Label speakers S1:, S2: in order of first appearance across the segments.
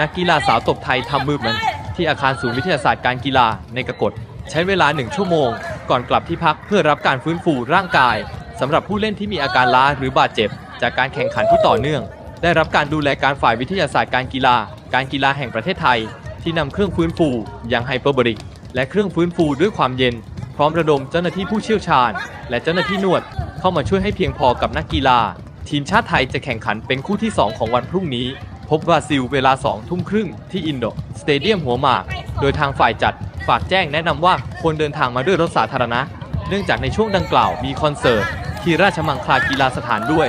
S1: นักกีฬาสาวตบไทยทำมือมันที่อาคารศูนย์วิทยาศาสตร์การกีฬาในกระกฎใช้เวลาหนึ่งชั่วโมง ก่อนกลับที่พักเพื่อรับการฟื้นฟูร่างกายสำหรับผู้เล่นที่มีอาการล้าหรือบาดเจ็บ จากการแข่งขันที่ต่อเนื่อง ได้รับการดูแลการฝ่ายวิทยาศาสตร์การกีฬา การกีฬาแห่งประเทศไทย ที่นำเครื่องฟื้นฟูอย่างไฮเปอร์บริก และเครื่องฟื้นฟูด้วยความเย็น พร้อมระดมเจ้าหน้าที่ผู้เชี่ยวชาญ และเจ้าหน้าที่นวด เข้ามาช่วยให้เพียงพอกับนักกีฬา ทีมชาติไทยจะแข่งขันเป็นคู่ที่ 2 ของวันพรุ่งนี้ พบบราซิลเวลา 2 ทุ่มครึ่งที่อินโดสเตเดียมหัวหมาก โดยทางฝ่ายจัดฝากแจ้งแนะนำว่าควรเดินทางมาด้วยรถสาธารณะ เนื่องจากในช่วงดังกล่าวมีคอนเสิร์ตที่ราชมังคลากีฬาสถานด้วย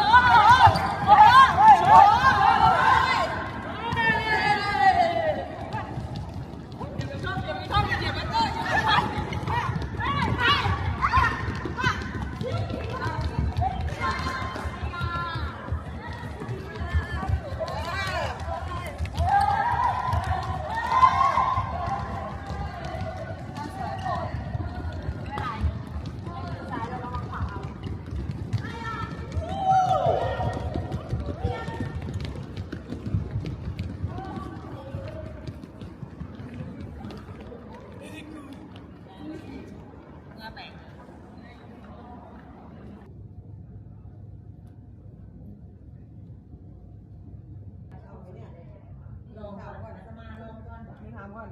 S1: 三万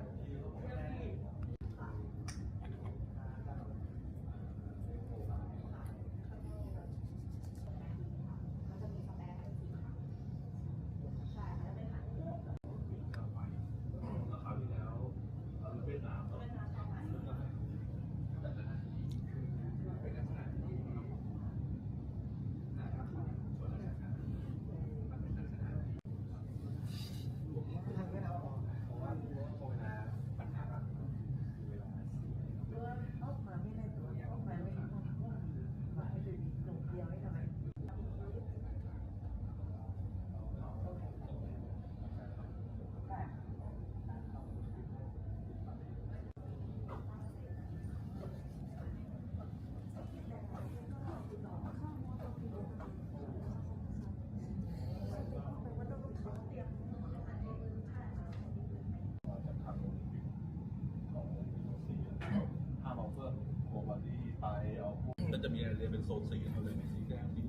S1: ไปเอาพวก
S2: มันจะมีอะไรเป็นโซนสีเขาเลยในสีแดงสี